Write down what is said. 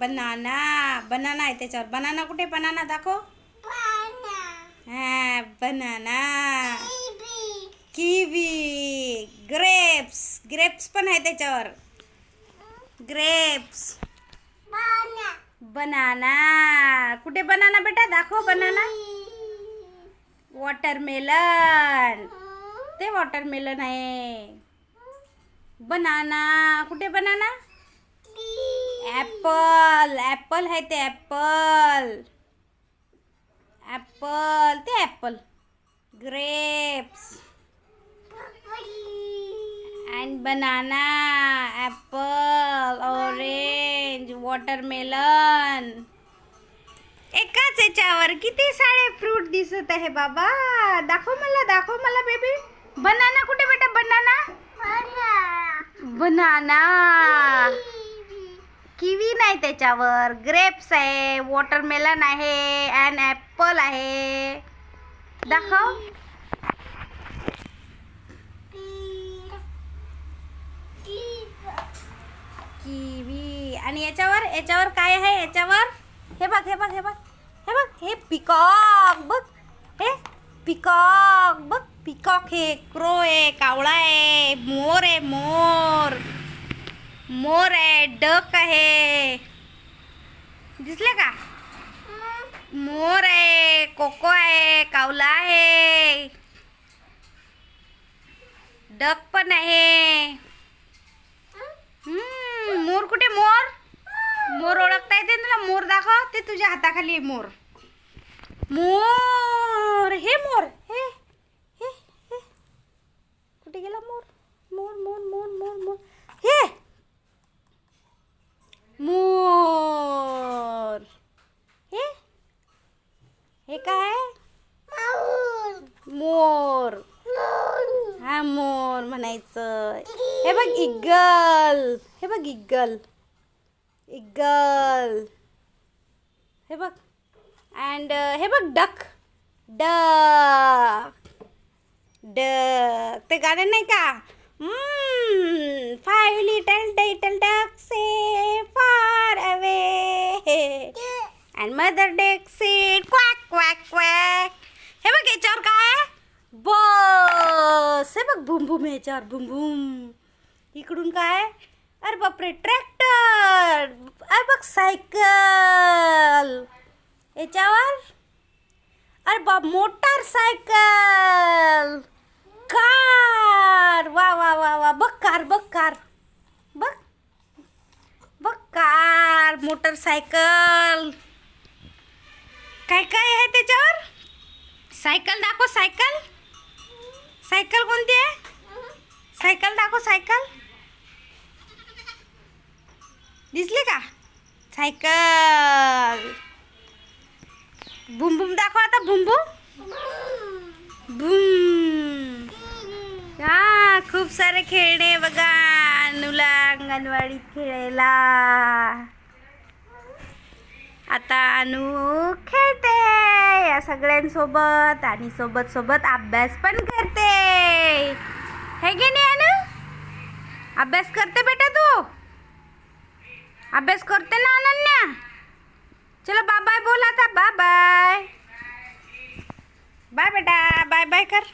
Banana banana आहे त्याच्यावर banana कुठे? बनाना दाखव हा बनाना। किवी ग्रेप्स ग्रेप्स पण आहे त्याच्यावर ग्रेप्स बनाना। कुठे बनाना बेटा? दाखव बनाना। वॉटरमेलन ते वॉटरमेलन आहे। बनाना। कुठे बनाना? ॲपल ॲपल आहे ते ॲपल ॲपल ते apple grapes and banana apple orange watermelon एकाच याच्यावर किती सारे फ्रूट दिसत आहे बाबा? दाखव मला दाखव मला बेबी बनाना कुठे बेटा? बनाना बनाना किवी नाही त्याच्यावर. ग्रेप्स आहे वॉटरमेलन आहे अँड ॲपल आहे. दाखव. किवी. आणि याच्यावर याच्यावर काय आहे? याच्यावर? हे बघ हे बघ हे बघ. हे बघ, हे पिकॉक बघ. हे पिकॉक बघ. पिकॉक हे क्रो आहे, कावळा आहे, मोर आहे, मोर. मोर आहे डक आहे. दिसले का? मोर आहे कोको आहे कावला आहे. डक पण आहे. मोर कुठे मोर? मोर ओळखता येते तुला? मोर दाखव ते तुझ्या हाताखाली आहे मोर. मोर हे मोर. हे हे. कुठे गेला मोर? मोर मोर मोर हे मोर हे हे काय? मोर. हा मोर म्हणायचं. हे बघ इगल. हे बघ इगल. इगल. हे बघ. अँड हे बघ डक. डक डक ते गाणं नाही का? याच्यावर भूम ह्याच्यावर इकडून काय? अरे बापरे ट्रॅक्टर. अरे बघ सायकल. याच्यावर अरे बाप मोटार सायकल. कार. वा वा वा वा. बघ कार बघ कार. बघ. बघ कार मोटरसायकल काय काय आहे त्याच्यावर? सायकल दाखव सायकल. सायकल कोणती आहे? सायकल दाखव सायकल. दिसली का? सायकल. बुम बुम दाखव आता बुम बुम. बुम. हा खूप सारे खेळणे बघा. अनुला अंगणवाडीत खेळायला. आता अनु खेळते या सगळ्यांसोबत आणि सोबत सोबत अभ्यास पण करते. हे की नाही ना अभ्यास करते बेटा तू? अभ्यास करते ना अनन्या? चलो बाय बाय बोला था बाय बाय बाय बेटा बाय बाय कर।